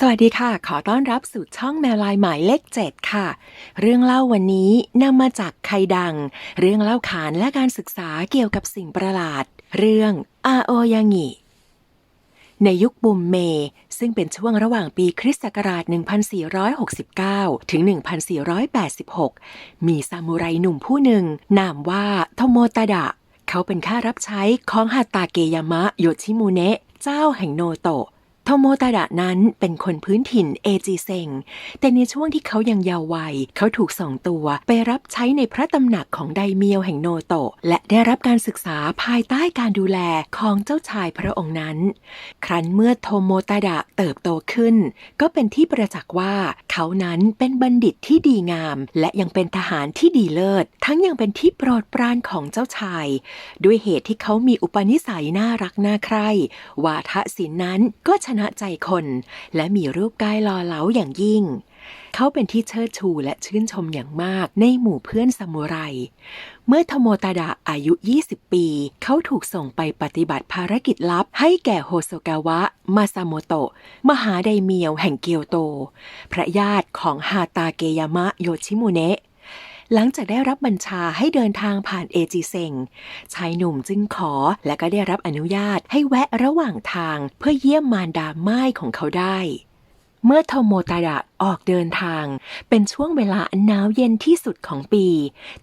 สวัสดีค่ะ ขอต้อนรับสู่ช่องแมวลายหมายเลขเจ็ดค่ะ เรื่องเล่าวันนี้นำมาจากใครดัง เรื่องเล่าขานและการศึกษาเกี่ยวกับสิ่งประหลาด เรื่องอาโอยางิในยุคบุมเม ซึ่งเป็นช่วงระหว่างปีคริสต์ศักราช 1469 ถึง 1486 มีซามูไรหนุ่มผู้หนึ่ง นามว่าโทโมตาดะ เขาเป็นข้ารับใช้ของฮาตาเกยามะโยชิมุเนะ เจ้าแห่งโนโตะ โทโมตาดะนั้นเป็นคนพื้นถิ่นเอจิเซง แต่ในช่วงที่เขายังเยาว์วัย เขาถูกส่งตัวไปรับใช้ในพระตำหนักของไดเมียวแห่งโนโตะ และได้รับการศึกษาภายใต้การดูแลของเจ้าชายพระองค์นั้น ครั้นเมื่อโทโมตาดะเติบโตขึ้น ก็เป็นที่ประจักษ์ว่าเขานั้นเป็นบัณฑิตที่ดีงาม และยังเป็นทหารที่ดีเลิศ ทั้งยังเป็นที่โปรดปรานของเจ้าชาย ด้วยเหตุที่เขามีอุปนิสัยน่ารักน่าใคร่วาทศิลป์นั้นก็ชนะใจคน และมีรูปกายหล่อเหลาอย่างยิ่ง เขาเป็นที่เชิดชูและชื่นชมอย่างมากในหมู่เพื่อนซามูไร เมื่อโทโมตาดะอายุ 20 ปี เขาถูกส่งไปปฏิบัติภารกิจลับให้แก่โฮโซกาวะ มาซาโมโตะ มหาไดเมียวแห่งเกียวโต พระญาติของฮาตาเกยามะโยชิมุเนะ หลังจากได้รับบัญชาให้เดินทางผ่านเอจิเซงชายหนุ่มจึงขอและก็ได้รับอนุญาตให้แวะระหว่างทางเพื่อเยี่ยมมารดาไม้ของเขาได้ เมื่อโทโมตาดะออกเดินทาง เป็นช่วงเวลาหนาวเย็นที่สุดของปี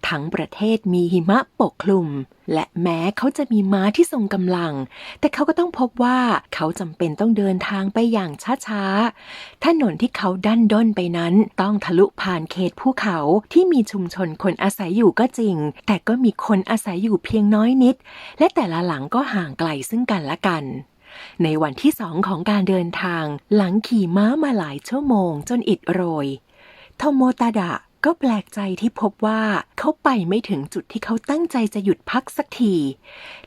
ทั้งประเทศมีหิมะปกคลุม และแม้เขาจะมีม้าที่ทรงกำลัง แต่เขาก็ต้องพบว่าเขาจำเป็นต้องเดินทางไปอย่างช้าๆถนนที่เขาดันด้นไปนั้นต้องทะลุผ่านเขตภูเขาที่มีชุมชนคนอาศัยอยู่ก็จริง แต่ก็มีคนอาศัยอยู่เพียงน้อยนิด และแต่ละหลังก็ห่างไกลซึ่งกันและกัน ในวันที่สองของการเดินทางหลังขี่ม้ามาหลายชั่วโมงจนอิดโรยโทโมตาดะก็แปลกใจที่พบว่าเขาไปไม่ถึงจุดที่เขาตั้งใจจะหยุดพักสักที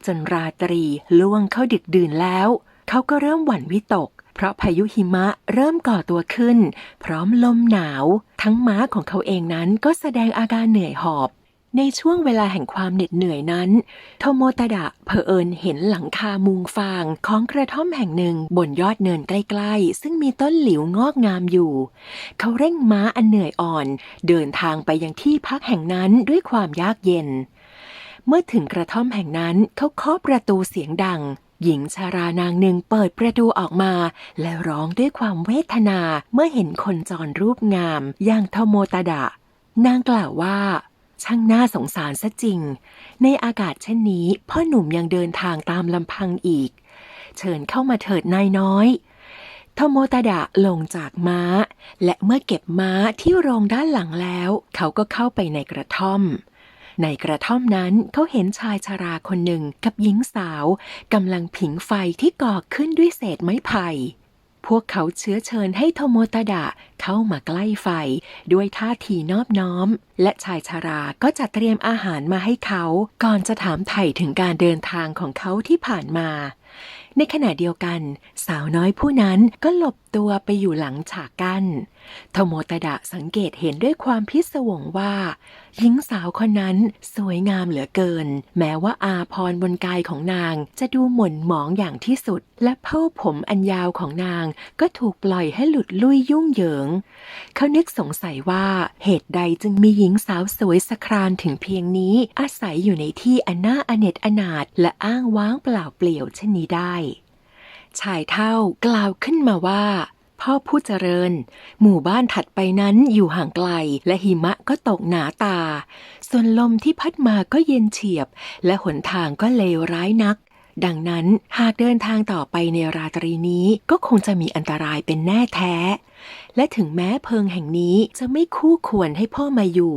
จนราตรีล่วงเข้าดึกดื่นแล้ว เขาก็เริ่มหวั่นวิตก เพราะพายุหิมะเริ่มก่อตัวขึ้น พร้อมลมหนาว ทั้งม้าของเขาเองนั้นก็แสดงอาการเหนื่อยหอบ ในช่วงเวลาแห่งความเหน็ดเหนื่อยนั้น โทโมตาดะเผอิญเห็นหลังคามุงฟางของกระท่อมแห่งหนึ่งบนยอดเนินใกล้ๆ ซึ่งมีต้นหลิวงอกงามอยู่ เขาเร่งม้าอันเหนื่อยอ่อน เดินทางไปยังที่พักแห่งนั้นด้วยความยากเย็น เมื่อถึงกระท่อมแห่งนั้นเขาเคาะประตูเสียงดังหญิงชารานางหนึ่งเปิดประตูออกมา และร้องด้วยความเวทนาเมื่อเห็นคนจรรูปงามอย่างโทโมตาดะ นางกล่าวว่า ช่างน่าสงสารซะจริง ในอากาศเช่นนี้ พ่อหนุ่มยังเดินทางตามลำพังอีก เชิญเข้ามาเถิดนายน้อยโทโมตาดะลงจากม้า และเมื่อเก็บม้าที่โรงด้านหลังแล้ว เขาก็เข้าไปในกระท่อม ในกระท่อมนั้นเขาเห็นชายชาราคนหนึ่งกับหญิงสาวกำลังผิงไฟที่ก่อขึ้นด้วยเศษไม้ไผ่ พวกเขาเชื้อเชิญให้โทโมตาดะเข้ามาใกล้ไฟ ด้วยท่าทีนอบน้อม และชายชาราก็จัดเตรียมอาหารมาให้เขา ก่อนจะถามไถ่ถึงการเดินทางของเขาที่ผ่านมา ในขณะเดียวกัน สาวน้อยผู้นั้นก็หลบ ตัวไปอยู่หลังฉากกั้นทโมตดะสังเกตเห็นด้วยความพิศวงว่า หญิงสาวคนนั้นสวยงามเหลือเกิน แม้ว่าอาพรบนกายของนางจะดูหม่นหมองอย่างที่สุด และเผ้าผมอันยาวของนางก็ถูกปล่อยให้หลุดลุ่ยยุ่งเหยิง เขานึกสงสัยว่าเหตุใดจึงมีหญิงสาวสวยสครานถึงเพียงนี้อาศัยอยู่ในที่อันน่าอเนจอนาถและอ้างว้างเปล่าเปลี่ยวเช่นนี้ได้ ชายเท่ากล่าวขึ้นมาว่า พ่อผู้เจริญ หมู่บ้านถัดไปนั้นอยู่ห่างไกล และหิมะก็ตกหนาตา ส่วนลมที่พัดมาก็เย็นเฉียบ และหนทางก็เลวร้ายนัก ดังนั้นหากเดินทางต่อไปในราตรีนี้ก็คงจะมีอันตรายเป็นแน่แท้ และถึงแม้เพิงแห่งนี้จะไม่คู่ควรให้พ่อมาอยู่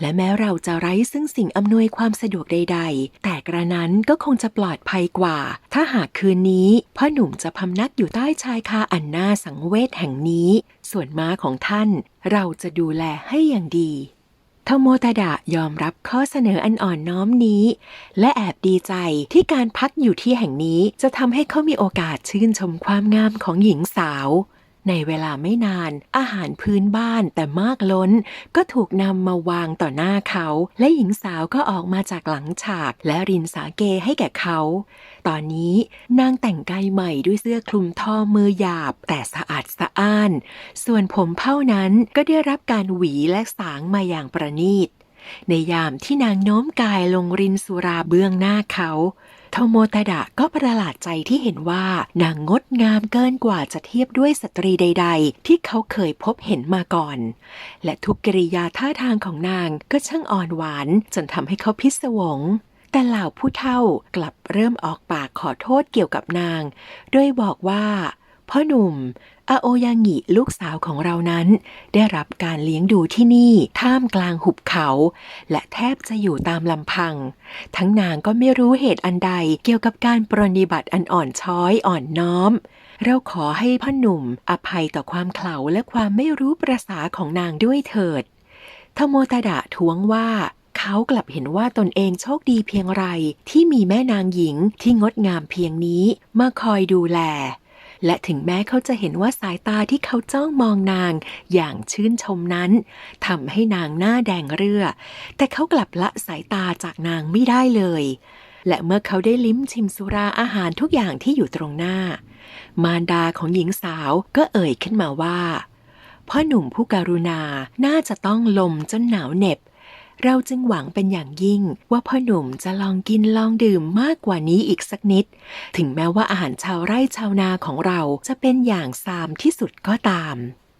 และแม้เราจะไร้ซึ่งสิ่งอำนวยความสะดวกใด ๆ แต่กระนั้นก็คงจะปลอดภัยกว่า ถ้าหากคืนนี้พ่อหนุ่มจะพำนักอยู่ใต้ชายคาอันน่าสังเวชแห่งนี้ ส่วนม้าของท่าน เราจะดูแลให้อย่างดี ทโมตาดะยอมรับข้อเสนออันอ่อนน้อมนี้ และแอบดีใจที่การพักอยู่ที่แห่งนี้จะทำให้เขามีโอกาสชื่นชมความงามของหญิงสาว ในเวลาไม่นาน อาหารพื้นบ้านแต่มากล้น ก็ถูกนำมาวางต่อหน้าเขา และหญิงสาวก็ออกมาจากหลังฉาก และรินสาเกให้แก่เขา ตอนนี้นางแต่งกายใหม่ด้วยเสื้อคลุมทอมือหยาบ แต่สะอาดสะอ้าน ส่วนผมเผ้านั้นก็ได้รับการหวีและสางมาอย่างประณีต ในยามที่นางโน้มกายลงรินสุราเบื้องหน้าเขาโทโมตาดะก็ประหลาดใจที่เห็นว่านางงดงามเกินกว่าจะเทียบด้วยสตรีใด ๆ ที่เขาเคยพบเห็นมาก่อน และทุกกิริยาท่าทางของนางก็ช่างอ่อนหวานจนทำให้เขาพิศวง แต่เหล่าผู้เฒ่ากลับเริ่มออกปากขอโทษเกี่ยวกับนาง โดยบอกว่าพ่อหนุ่ม อาโอยางิลูกสาวของเรานั้น ได้รับการเลี้ยงดูที่นี่ท่ามกลางหุบเขา และแทบจะอยู่ตามลำพัง ทั้งนางก็ไม่รู้เหตุอันใดเกี่ยวกับการปรนนิบัติอันอ่อนช้อยอ่อนน้อม เราขอให้พ่อหนุ่มอภัยต่อความเขลาและความไม่รู้ประษาของนางด้วยเถิดทโมตดะท้วงว่าเขากลับเห็นว่าตนเองโชคดีเพียงไรที่มีแม่นางหญิงที่งดงามเพียงนี้มาคอยดูแล และถึงแม้เขาจะเห็นว่าสายตาที่เขาจ้องมองนางอย่างชื่นชมนั้นทำให้นางหน้าแดงเรือ แต่เขากลับละสายตาจากนางไม่ได้เลย และเมื่อเขาได้ลิ้มชิมสุราอาหารทุกอย่างที่อยู่ตรงหน้า มารดาของหญิงสาวก็เอ่ยขึ้นมาว่าพ่อหนุ่มผู้การุณาน่าจะต้องลมจนหนาวเหน็บ เราจึงหวังเป็นอย่างยิ่ง ว่าพ่อหนุ่มจะลองกินลองดื่มมากกว่านี้อีกสักนิด ถึงแม้ว่าอาหารชาวไร่ชาวนาของเราจะเป็นอย่างซามที่สุดก็ตาม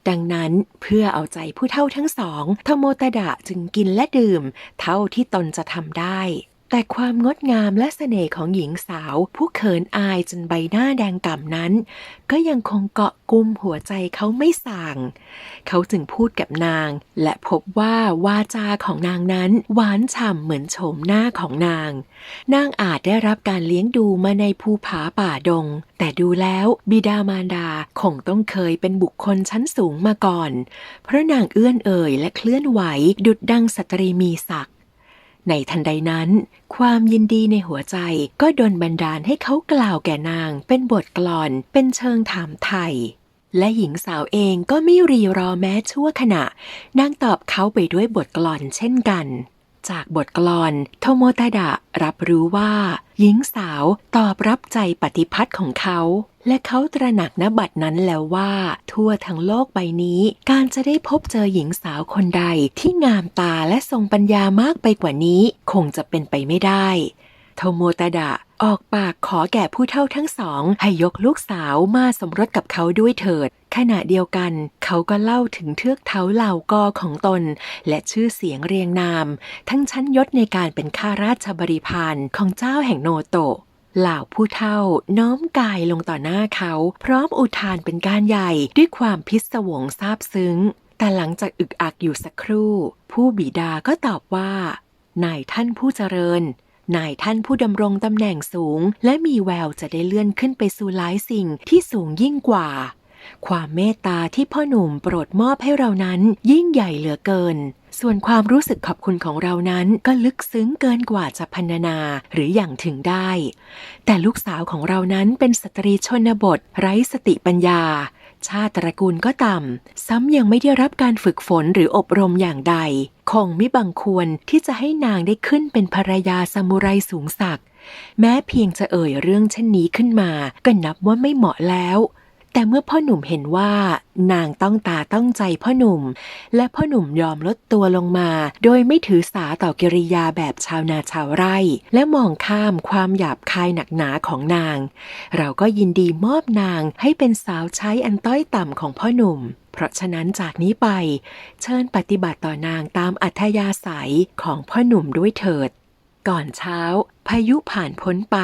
ดังนั้นเพื่อเอาใจผู้เท่าทั้งสองทโมตดะจึงกินและดื่ม เท่าที่ตนจะทำได้ แต่ความงดงามและเสน่ห์ของหญิงสาว ผู้เขินอายจนใบหน้าแดงก่ำนั้น ก็ยังคงเกาะกุมหัวใจเขาไม่สั่ง เขาจึงพูดกับนาง และพบว่าวาจาของนางนั้น หวานฉ่ำเหมือนโฉมหน้าของนาง นางอาจได้รับการเลี้ยงดูมาในภูผาป่าดง แต่ดูแล้วบิดามารดาคงต้องเคยเป็นบุคคลชั้นสูงมาก่อน เพราะนางเอื้อนเอ่ยและเคลื่อนไหวดุดดังสตรีมีศักดิ์ ในทันใดนั้น ความยินดีในหัวใจก็ดนบันดาลให้เขากล่าวแก่นาง เป็นบทกลอน เป็นเชิงถามไทย และหญิงสาวเองก็ไม่รีรอแม้ชั่วขณะ นางตอบเขาไปด้วยบทกลอนเช่นกัน จากบทกลอนโทโมตาดะรับรู้ว่า หญิงสาวตอบรับใจปฏิพัทธ์ของเขา และเขาตระหนักณบัตรนั้นแล้วว่า ทั่วทั้งโลกใบนี้ การจะได้พบเจอหญิงสาวคนใดที่งามตาและทรงปัญญามากไปกว่านี้ คงจะเป็นไปไม่ได้ โทโมตาดะ ออกปากขอแก่ผู้เฒ่าทั้งสอง ให้ยกลูกสาวมาสมรสกับเขาด้วยเถิด ขณะเดียวกัน เขาก็เล่าถึงเทือกเท้าเหล่ากอของตน และชื่อเสียงเรียงนาม ทั้งชั้นยศในการเป็นข้าราชบริพารของเจ้าแห่งโนโตะเหล่าผู้เฒ่าน้อมกายลงต่อหน้าเขา พร้อมอุทานเป็นการใหญ่ด้วยความพิศวงซาบซึ้ง แต่หลังจากอึกอักอยู่สักครู่ ผู้บิดาก็ตอบว่า นายท่านผู้เจริญ นายท่านผู้ดำรงตำแหน่งสูง และมีแววจะได้เลื่อนขึ้นไปสู่หลายสิ่งที่สูงยิ่งกว่า ความเมตตาที่พ่อหนุ่มโปรดมอบให้เรานั้นยิ่งใหญ่เหลือเกิน ส่วนความรู้สึกขอบคุณของเรานั้นก็ลึกซึ้งเกินกว่าจะพรรณนาหรืออย่างถึงได้ แต่ลูกสาวของเรานั้นเป็นสตรีชนบท ไร้สติปัญญา ชาติตระกูลก็ต่ำ ซ้ำยังไม่ได้รับการฝึกฝนหรืออบรมอย่างใด คงไม่บังควรที่จะให้นางได้ขึ้นเป็นภรรยาซามูไรสูงศักดิ์แม้เพียงจะเอ่ยเรื่องเช่นนี้ขึ้นมา ก็นับว่าไม่เหมาะแล้ว แต่เมื่อพ่อหนุ่มเห็นว่านางต้องตาต้องใจพ่อหนุ่ม และพ่อหนุ่มยอมลดตัวลงมา โดยไม่ถือสาต่อกิริยาแบบชาวนาชาวไร่ และมองข้ามความหยาบคายหนักหนาของนาง เราก็ยินดีมอบนางให้เป็นสาวใช้อันต้อยต่ำของพ่อหนุ่ม เพราะฉะนั้นจากนี้ไป เชิญปฏิบัติต่อนางตามอัธยาศัยของพ่อหนุ่มด้วยเถิด ก่อนเช้า พายุผ่านพ้นไป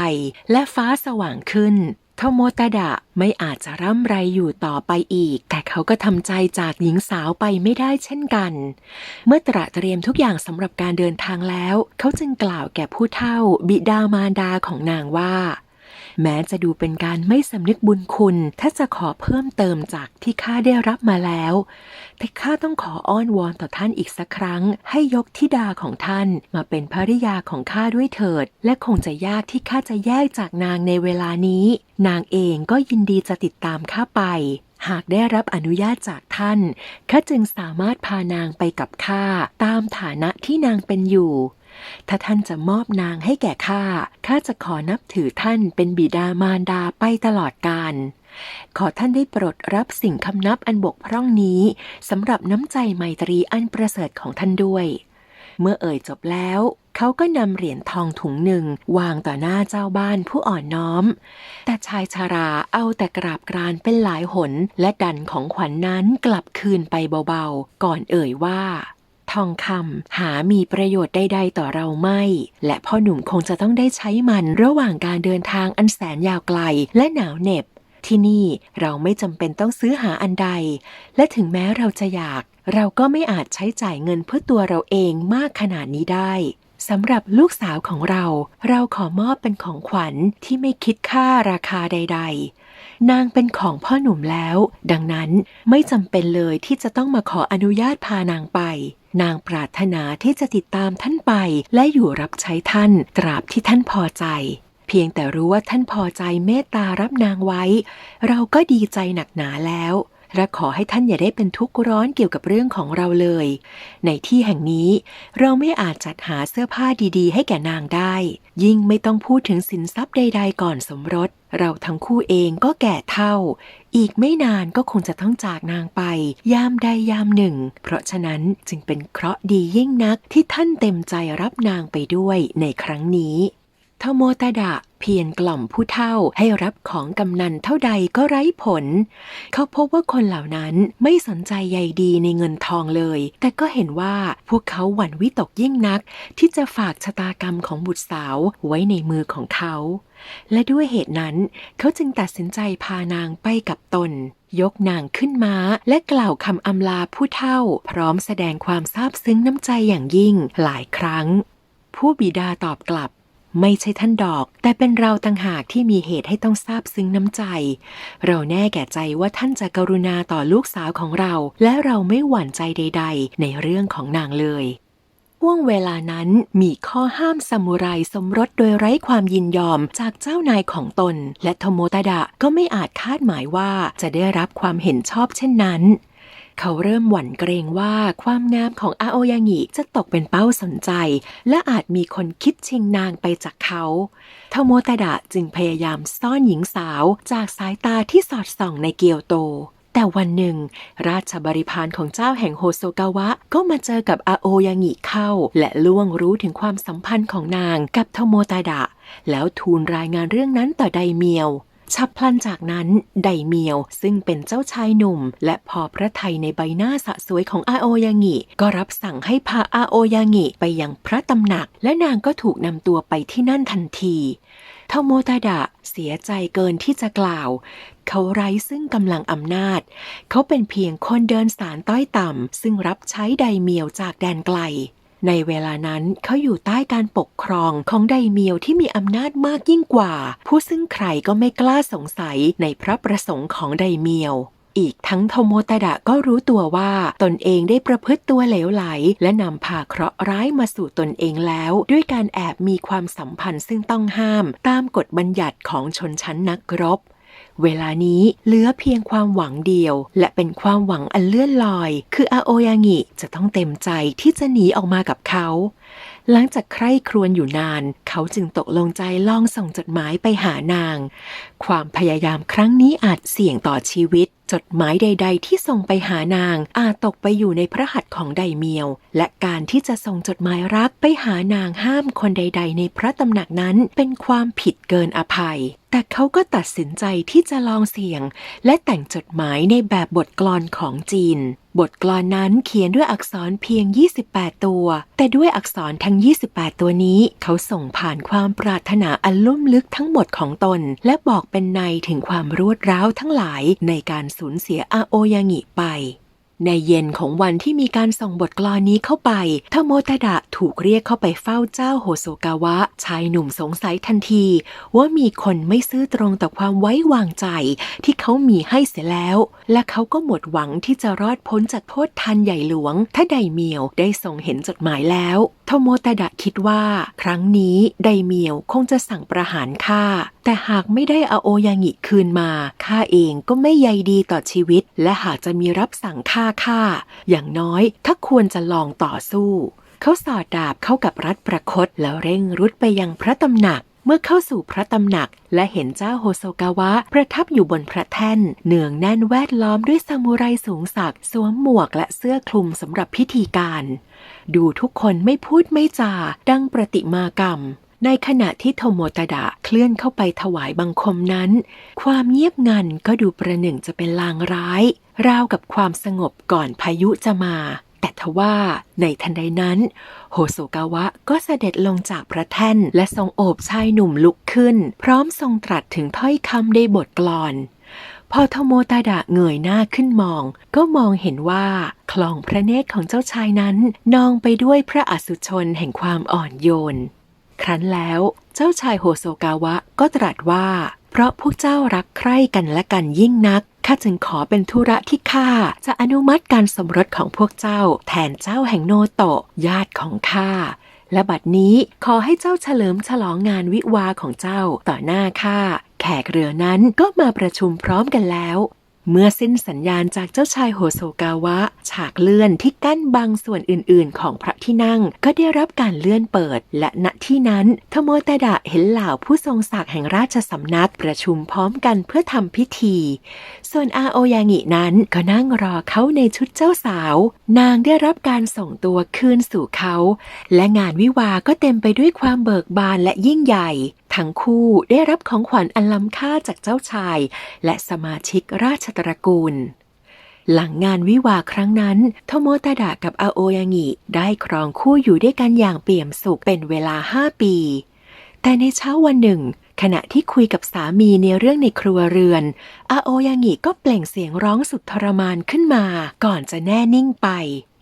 และฟ้าสว่างขึ้น โทโมตาดะไม่อาจจะร่ำไรอยู่ต่อไปอีก แต่เขาก็ทำใจจากหญิงสาวไปไม่ได้เช่นกัน เมื่อตระเตรียมทุกอย่างสำหรับการเดินทางแล้ว เขาจึงกล่าวแก่ผู้เฒ่าบิดามารดาของนางว่า แม้จะดูเป็นการไม่สำนึกบุญคุณ ถ้าจะขอเพิ่มเติมจากที่ข้าได้รับมาแล้ว แต่ข้าต้องขออ้อนวอนต่อท่านอีกสักครั้ง ให้ยกธิดาของท่านมาเป็นภริยาของข้าด้วยเถิด และคงจะยากที่ข้าจะแยกจากนางในเวลานี้ นางเองก็ยินดีจะติดตามข้าไปหากได้รับอนุญาตจากท่าน ข้าจึงสามารถพานางไปกับข้าตามฐานะที่นางเป็นอยู่ ถ้าท่านจะมอบนางให้แก่ข้า ข้าจะขอนับถือท่านเป็นบิดามารดาไปตลอดกาล ขอท่านได้โปรดรับสิ่งคำนับอันบกพร่องนี้สำหรับน้ำใจไมตรีอันประเสริฐของท่านด้วย เมื่อเอ่ยจบแล้ว เขาก็นำเหรียญทองถุงหนึ่งวางต่อหน้าเจ้าบ้านผู้อ่อนน้อม แต่ชายชาราเอาแต่กราบกรานเป็นหลายหน และดันของขวัญนนั้นกลับคืนไปเบาๆ ก่อนเอ่ยว่า องคำหามีประโยชน์ใดๆต่อเราไม่ และพ่อหนุ่มคงจะต้องได้ใช้มันระหว่างการเดินทางอันแสนยาวไกลและหนาวเหน็บ ที่นี่เราไม่จำเป็นต้องซื้อหาอันใด และถึงแม้เราจะอยาก เราก็ไม่อาจใช้จ่ายเงินเพื่อตัวเราเองมากขนาดนี้ได้สำหรับลูกสาวของเรา เราขอมอบเป็นของขวัญที่ไม่คิดค่าราคาใด ๆ นางเป็นของพ่อหนุ่มแล้ว ดังนั้นไม่จำเป็นเลยที่จะต้องมาขออนุญาตพานางไป นางปรารถนาที่จะติดตามท่านไป และอยู่รับใช้ท่านตราบที่ท่านพอใจ เพียงแต่รู้ว่าท่านพอใจเมตตารับนางไว้ เราก็ดีใจหนักหนาแล้วและขอให้ท่านอย่าได้เป็นทุกข์ร้อนเกี่ยวกับเรื่องของเราเลย ในที่แห่งนี้เราไม่อาจจัดหาเสื้อผ้าดีๆ ให้แก่นางได้ ยิ่งไม่ต้องพูดถึงสินทรัพย์ใด ๆ ก่อนสมรส เราทั้งคู่เองก็แก่เท่า อีกไม่นานก็คงจะต้องจากนางไป ยามใดยามหนึ่ง เพราะฉะนั้นจึงเป็นเคราะห์ดียิ่งนักที่ท่านเต็มใจรับนางไปด้วยในครั้งนี้ ทโมตดะเพียรกล่อมผู้เฒ่าให้รับของกำนันเท่าใดก็ไร้ผล เขาพบว่าคนเหล่านั้นไม่สนใจใยดีในเงินทองเลย แต่ก็เห็นว่าพวกเขาหวั่นวิตกยิ่งนัก ที่จะฝากชะตากรรมของบุตรสาวไว้ในมือของเขา และด้วยเหตุนั้น เขาจึงตัดสินใจพานางไปกับตน ยกนางขึ้นมาและกล่าวคำอำลาผู้เฒ่า พร้อมแสดงความซาบซึ้งน้ำใจอย่างยิ่งหลายครั้งผู้บิดาตอบกลับ ไม่ใช่ท่านดอก แต่เป็นเราต่างหากที่มีเหตุให้ต้องซาบซึ้งน้ำใจ เราแน่แก่ใจว่าท่านจะกรุณาต่อลูกสาวของเรา และเราไม่หวั่นใจใด ๆ ในเรื่องของนางเลยห่วงเวลานั้นมีข้อห้ามซามูไรสมรสโดยไร้ความยินยอมจากเจ้านายของตน และโทโมตาดะก็ไม่อาจคาดหมายว่าจะได้รับความเห็นชอบเช่นนั้น เขาเริ่มหวั่นเกรงว่าความงามของอาโอยางิจะตกเป็นเป้าสนใจ และอาจมีคนคิดชิงนางไปจากเขาโทโมตาดะจึงพยายามซ่อนหญิงสาวจากสายตาที่สอดส่องในเกียวโต แต่วันหนึ่ง ราชบริพารของเจ้าแห่งโฮโซกาวะ ก็มาเจอกับอาโอยางิเข้า และล่วงรู้ถึงความสัมพันธ์ของนางกับโทโมตาดะ แล้วทูลรายงานเรื่องนั้นต่อไดเมียว ฉับพลันจากนั้นไดเมียวซึ่งเป็นเจ้าชายหนุ่ม และพอพระไทยในใบหน้าสะสวยของอาโอยางิ ก็รับสั่งให้พาอาโอยางิไปยังพระตำหนัก และนางก็ถูกนำตัวไปที่นั่นทันทีโทโมตาดะเสียใจเกินที่จะกล่าว เขาไร้ซึ่งกำลังอำนาจ เขาเป็นเพียงคนเดินสารต้อยต่ำซึ่งรับใช้ไดเมียวจากแดนไกล ในเวลานั้นเขาอยู่ใต้การปกครองของไดเมียวที่มีอำนาจมากยิ่งกว่า ผู้ซึ่งใครก็ไม่กล้าสงสัยในพระประสงค์ของไดเมียว อีกทั้งโทโมตดะก็รู้ตัวว่าตนเองได้ประพฤติตัวเหลวไหล และนำพาเคราะห์ร้ายมาสู่ตนเองแล้ว ด้วยการแอบมีความสัมพันธ์ซึ่งต้องห้าม ตามกฎบัญญัติของชนชั้นนักรบ เวลานี้เหลือเพียงความหวังเดียว และเป็นความหวังอันเลื่อนลอย คืออาโอยางิจะต้องเต็มใจที่จะหนีออกมากับเขา หลังจากใคร่ครวญอยู่นาน เขาจึงตกลงใจลองส่งจดหมายไปหานาง ความพยายามครั้งนี้อาจเสี่ยงต่อชีวิต จดหมายใด ๆ ที่ส่งไปหานางอาจตกไปอยู่ในพระหัตถ์ของไดเมียว และการที่จะส่งจดหมายรักไปหานางห้ามคนใด ๆ ในพระตำหนักนั้นเป็นความผิดเกินอภัย แต่เขาก็ตัดสินใจที่จะลองเสี่ยง และแต่งจดหมายในแบบบทกลอนของจีน บทกลอนนั้นเขียนด้วยอักษรเพียง 28 ตัว แต่ด้วยอักษรทั้ง 28 ตัวนี้ เขาส่งผ่านความปรารถนาอันลุ่มลึกทั้งหมดของตน และบอกเป็นในถึงความรวดร้าวทั้งหลายในการสูญเสียอาโอยางิไป ในเย็นของวันที่มีการส่งบทกลอนนี้เข้าไปทโมตดะถูกเรียกเข้าไปเฝ้าเจ้าโฮโซกาวะ ชายหนุ่มสงสัยทันที ว่ามีคนไม่ซื่อตรงต่อความไว้วางใจที่เขามีให้เสียแล้ว และเขาก็หมดหวังที่จะรอดพ้นจากโทษทันใหญ่หลวง ถ้าไดเมียวได้ทรงเห็นจดหมายแล้ว โทโมตะดะคิดว่า ครั้งนี้ไดเมียวคงจะสั่งประหารข้าแต่หากไม่ได้อาโอยางิคืนมาข้าเองก็ไม่ใยดีต่อชีวิต และหากจะมีรับสั่งฆ่าข้าอย่างน้อยถ้าควรจะลองต่อสู้ เขาสอดดาบเข้ากับรัดประคตแล้วเร่งรุดไปยังพระตำหนัก เมื่อเข้าสู่พระตำหนัก และเห็นเจ้าโฮโซกาวะ ประทับอยู่บนพระแท่น เนืองแน่นแวดล้อมด้วยซามูไรสูงสักดิ์สวมหมวกและเสื้อคลุมสำหรับพิธีการ ดูทุกคนไม่พูดไม่จา ดังประติมากรรม ในขณะที่โทโมตะดะเคลื่อนเข้าไปถวายบังคมนั้น ความเงียบงันก็ดูประหนึ่งจะเป็นลางร้าย ราวกับความสงบก่อนพายุจะมา แต่ทว่าในทันใดนั้น โฮโซกาวะก็เสด็จลงจากพระแท่น และทรงโอบชายหนุ่มลุกขึ้น พร้อมทรงตรัสถึงถ้อยคำในบทกลอน พอโทโมตาดะเงยหน้าขึ้นมอง ก็มองเห็นว่า คลองพระเนตรของเจ้าชายนั้นนองไปด้วยพระอสุชนแห่งความอ่อนโยน ครั้นแล้วเจ้าชายโฮโซกาวะก็ตรัสว่า เพราะพวกเจ้ารักใคร่กันและกันยิ่งนัก ข้าจึงขอเป็นธุระที่ข้าจะอนุมัติการสมรสของพวกเจ้า แทนเจ้าแห่งโนโตะญาติของข้าและบัดนี้ขอให้เจ้าเฉลิมฉลองงานวิวาของเจ้าต่อหน้าข้าแขกเรือนั้นก็มาประชุมพร้อมกันแล้ว เมื่อสิ้นสัญญาณจากเจ้าชายโฮโซกาวะ ฉากเลื่อนที่กั้นบังส่วนอื่น ๆ ของพระที่นั่ง ก็ได้รับการเลื่อนเปิด และณที่นั้นทโมตะดะเห็นเหล่าผู้ทรงศักดิ์แห่งราชสำนักประชุมพร้อมกันเพื่อทำพิธี ส่วนอาโอยางินั้นก็นั่งรอเขาในชุดเจ้าสาว นางได้รับการส่งตัวคืนสู่เขา และงานวิวาก็เต็มไปด้วยความเบิกบานและยิ่งใหญ่ทั้งคู่ได้รับของขวัญอันล้ำค่าจากเจ้าชาย และสมาชิกราชตระกูล หลังงานวิวาครั้งนั้นโทโมตาดะกับอาโอยางิได้ครองคู่อยู่ด้วยกันอย่างเปี่ยมสุขเป็นเวลาห้าปี แต่ในเช้าวันหนึ่ง ขณะที่คุยกับสามีในเรื่องในครัวเรือนอาโอยางิก็เปล่งเสียงร้องสุดทรมานขึ้นมา ก่อนจะแน่นิ่งไป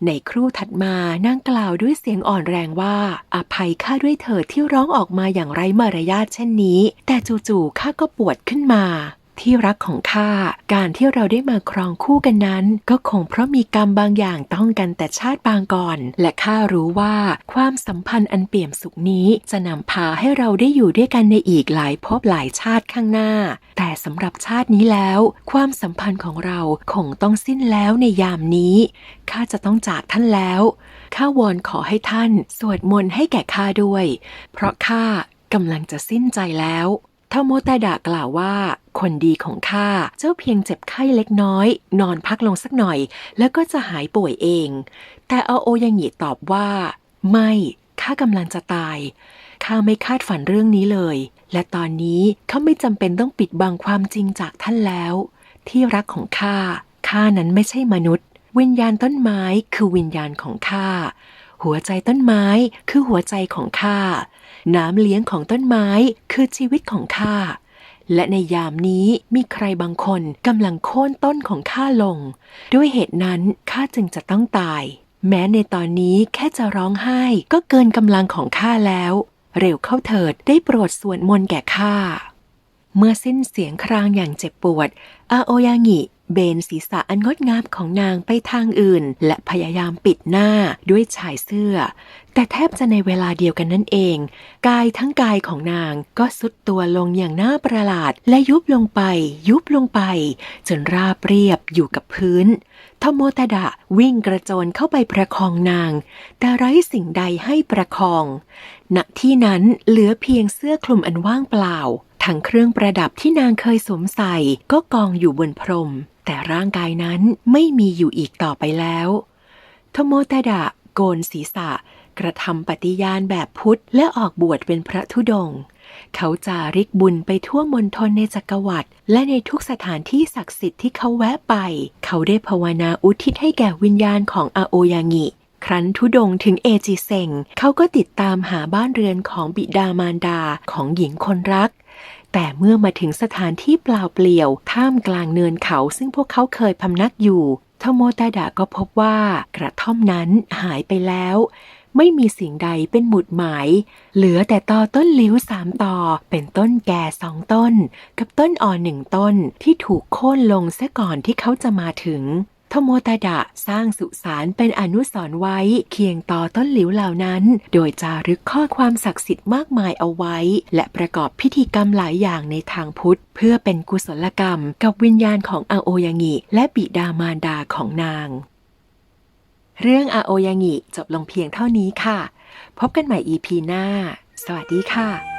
ในครู่ถัดมานางกล่าวด้วยเสียงอ่อนแรงว่า อภัยข้าด้วยเถิดที่ร้องออกมาอย่างไร้มารยาทเช่นนี้ แต่จู่ๆข้าก็ปวดขึ้นมา ที่รักของข้าการที่เราได้มาครองคู่กันนั้น ก็คงเพราะมีกรรมบางอย่างต้องกันแต่ชาติปางก่อน และข้ารู้ว่าความสัมพันธ์อันเปี่ยมสุขนี้จะนำพาให้เราได้อยู่ด้วยกันในอีกหลายภพหลายชาติข้างหน้า แต่สำหรับชาตินี้แล้ว ความสัมพันธ์ของเราคงต้องสิ้นแล้วในยามนี้ข้าจะต้องจากท่านแล้วข้าวอนขอให้ท่าน สวดมนต์ให้แก่ข้าด้วย เพราะข้ากำลังจะสิ้นใจแล้ว ทโมตาดะกล่าวว่า คนดีของข้าเจ้าเพียงเจ็บไข้เล็กน้อย นอนพักลงสักหน่อย แล้วก็จะหายป่วยเอง แต่อาโอยังหีตอบว่า ไม่ข้ากำลังจะตายข้าไม่คาดฝันเรื่องนี้เลย และตอนนี้เขาไม่จำเป็นต้องปิดบังความจริงจากท่านแล้ว ที่รักของข้าข้านั้นไม่ใช่มนุษย์ วิญญาณต้นไม้คือวิญญาณของข้าหัวใจต้นไม้คือหัวใจของข้า น้ำเลี้ยงของต้นไม้คือชีวิตของข้า และในยามนี้มีใครบางคนกำลังโค่นต้นของข้าลง ด้วยเหตุนั้นข้าจึงจะต้องตาย แม้ในตอนนี้แค่จะร้องไห้ก็เกินกำลังของข้าแล้ว เร็วเข้าเถิดได้โปรดสวดมนต์แก่ข้าเมื่อสิ้นเสียงครางอย่างเจ็บปวด อาโอยางิ เบนศีรษะอันงดงามของนางไปทางอื่น และพยายามปิดหน้าด้วยชายเสื้อ แต่แทบจะในเวลาเดียวกันนั่นเอง กายทั้งกายของนางก็สุดตัวลงอย่างน่าประหลาด และยุบลงไป ยุบลงไป จนราบเรียบอยู่กับพื้นทโมตดะวิ่งกระโจนเข้าไปประคองนาง แต่ไร้สิ่งใดให้ประคอง ณที่นั้นเหลือเพียงเสื้อคลุมอันว่างเปล่า ทั้งเครื่องประดับที่นางเคยสวมใส่ก็กองอยู่บนพรม แต่ร่างกายนั้นไม่มีอยู่อีกต่อไปแล้วโทโมตดะโกนศีรษะ กระทำปฏิญาณแบบพุทธและออกบวชเป็นพระธุดงค์เขาจาริกบุญไปทั่วมณฑลในจักรวรรดิและในทุกสถานที่ศักดิ์สิทธิ์ที่เขาแวะไป เขาได้ภาวนาอุทิศให้แก่วิญญาณของอาโอยางิ ครั้นทุดงถึงเอจิเซงเขาก็ติดตามหาบ้านเรือนของบิดามารดาของหญิงคนรัก แต่เมื่อมาถึงสถานที่เปล่าเปลี่ยว ท่ามกลางเนินเขาซึ่งพวกเขาเคยพำนักอยู่ทโมตาดะก็พบว่ากระท่อมนั้นหายไปแล้ว ไม่มีสิ่งใดเป็นหมุดหมาย เหลือแต่ตอต้นลิ้วสามตอเป็นต้นแก่สองต้น กับต้นอ่อนหนึ่งต้นที่ถูกโค่นลงซะก่อนที่เขาจะมาถึง โมตาดะสร้างสุสานเป็นอนุสรณ์ไว้เคียงต่อต้นหลิวเหล่านั้น โดยจารึกข้อความศักดิ์สิทธิ์มากมายเอาไว้ และประกอบพิธีกรรมหลายอย่างในทางพุทธ เพื่อเป็นกุศลกรรมกับวิญญาณของอาโอยางิ และบิดามารดาของนาง เรื่องอาโอยางิจบลงเพียงเท่านี้ค่ะ พบกันใหม่ EP หน้า สวัสดีค่ะ